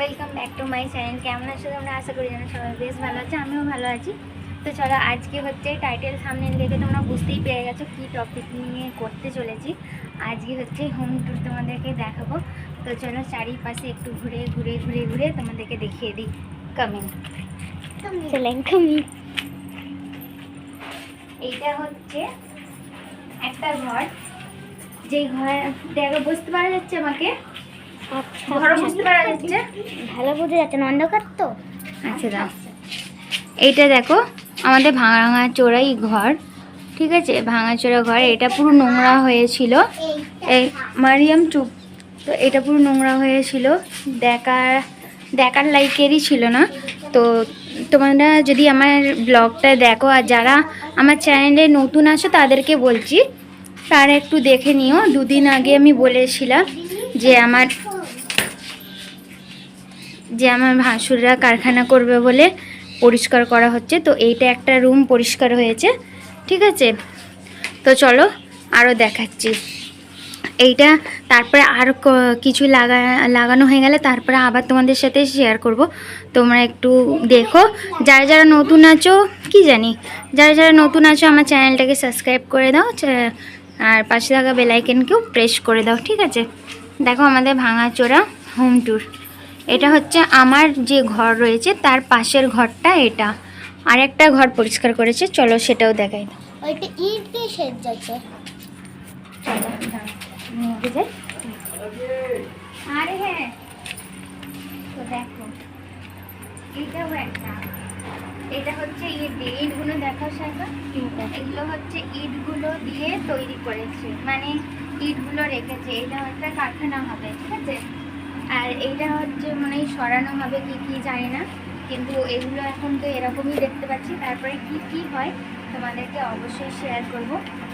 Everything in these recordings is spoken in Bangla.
Welcome back to my channel কেমন আছো তোমরা? আশা করি যেন সবাই বেশ ভালো আছে আমিও ভালো আছি। তো চলো আজকে হচ্ছে টাইটেল সামনে দেখে তোমরা বুঝতেই পেরে গেছো কী টপিক নিয়ে করতে চলেছি। আজকে হচ্ছে হোম ট্যুর তোমাদেরকে দেখাবো। তো চলো চারিপাশে একটু ঘুরে ঘুরে ঘুরে ঘুরে তোমাদেরকে দেখিয়ে দিই। কমেন্ট এইটা হচ্ছে একটা ঘর। যে ঘর দেখো বুঝতে পারা যাচ্ছে আমাকে ঘর বুঝতে পারা যাচ্ছে ভালো বোঝা যাচ্ছে না অন্ধকার তো? আচ্ছা দাও। এইটা দেখো আমাদের ভাঙা চোরাই ঘর ঠিক আছে? ভাঙা চোরা ঘর এটা পুরো নোংরা হয়েছিল। এই মারিয়াম চুপ। তো এটা পুরো নোংরা হয়েছিল। দেখার দেখার লাইকেরই ছিল না। তো তোমরা যদি আমার ব্লগটা দেখো আর যারা আমার চ্যানেলে নতুন আছো তাদেরকে বলছি তারা একটু দেখে নিও। দুদিন আগে আমি বলেছিলাম যে আমার যে আমার ভাসুররা কারখানা করবে বলে পরিষ্কার করা হচ্ছে। তো এইটা একটা রুম পরিষ্কার হয়েছে, ঠিক আছে? তো চলো আরও দেখাচ্ছি। এইটা তারপরে আর কিছু লাগা, লাগানো হয়ে গেলে তারপরে আবার তোমাদের সাথে শেয়ার করব। তোমরা একটু দেখো। যারা যারা নতুন আছো, কি জানি? যারা যারা নতুন আছো, আমার চ্যানেলটাকে সাবস্ক্রাইব করে দাও। আর পাশে থাকা বেলাইকেনকেও প্রেস করে দাও, ঠিক আছে? দেখো আমাদের ভাঙাচোরা হোম ট্যুর এটা হচ্ছে আমার যে ঘর রয়েছে তার পাশের ঘরটা এটা। আর একটা ঘর পরিষ্কার করেছে চলো সেটাও দেখাই দাও। ওইটা ইট দিয়ে সেট যাচ্ছে আরে হ্যাঁ। তো দেখো একটা। এটা হচ্ছে ইট দিয়ে ইটগুলো এগুলো হচ্ছে ইটগুলো দিয়ে তৈরি করেছে। মানে ইটগুলো রেখেছে। এটা একটা কারখানা হবে ঠিক আছে? আর এইটা হচ্ছে মানে সরানো হবে কি কি জানি না কিন্তু এগুলো এখন তো এরকমই দেখতে পাচ্ছি। তারপরে কি কি হয় তোমাদেরকে অবশ্যই শেয়ার করব।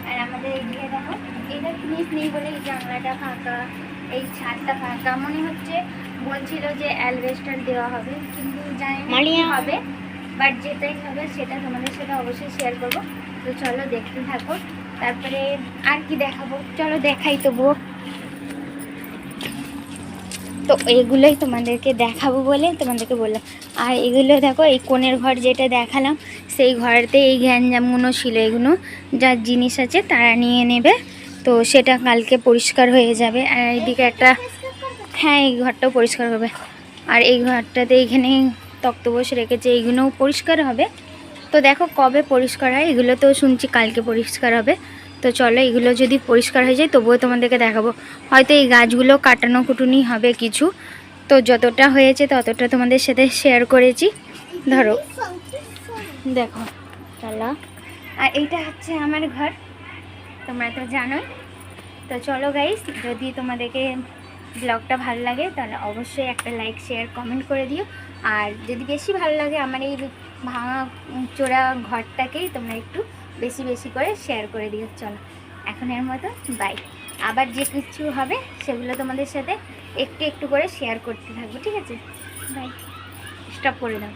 আর আমাদের এদিকে দেখো এটা জিনিস নেই বলে এই জানলাটা ফাঁকা এই ছাদটা ফাঁকা। মনে হচ্ছে বলছিল যে অ্যালবেস্টার দেওয়া হবে কিন্তু জানি না হবে বাট যেটাই হবে সেটা তোমাদের সাথে অবশ্যই শেয়ার করব। তো চলো দেখতে থাকো। তারপরে আর কি দেখাবো? চলো দেখাই তবুও। তো এগুলোই তোমাদেরকে দেখাবো বলে তোমাদেরকে বললাম। আর এগুলো দেখো, এই কোণের ঘর যেটা দেখালাম, সেই ঘরেতে এই গ্যাঞ্জামগুলো ছিল এগুলো। যার জিনিস আছে তারা নিয়ে নেবে। তো সেটা কালকে পরিষ্কার হয়ে যাবে। আর এইদিকে একটা হ্যাঁ এই ঘরটাও পরিষ্কার হবে। আর এই ঘরটাতে এইখানে তক্তবোস রেখেছে, এইগুলোও পরিষ্কার হবে। তো দেখো কবে পরিষ্কার হয়, এগুলো তো শুনছি কালকে পরিষ্কার হবে। তো চলো, এগুলো যদি পরিষ্কার হয়ে যায় তবুও তোমাদেরকে দেখাবো। হয়তো এই গাছগুলো কাটানো কুটুনি হবে কিছু। তো যতটা হয়েছে ততটা তোমাদের সাথে শেয়ার করেছি। ধরো, দেখো, চলো। আর এইটা হচ্ছে আমার ঘর, তোমরা তো জানোই। তো চলো গাইস যদি তোমাদেরকে ব্লগটা ভালো লাগে, তাহলে অবশ্যই একটা লাইক শেয়ার কমেন্ট করে দিও। আর যদি বেশি ভালো লাগে আমার এই ভাঙা চোরা ঘরটাকেই তোমরা একটু বেশি বেশি করে শেয়ার করে দিও, চলো। এখন এর মতো বাই আবার যে কিছু হবে, সেগুলো তোমাদের সাথে একটু একটু করে শেয়ার করতে থাকব, ঠিক আছে? বাই স্টপ করে দাও।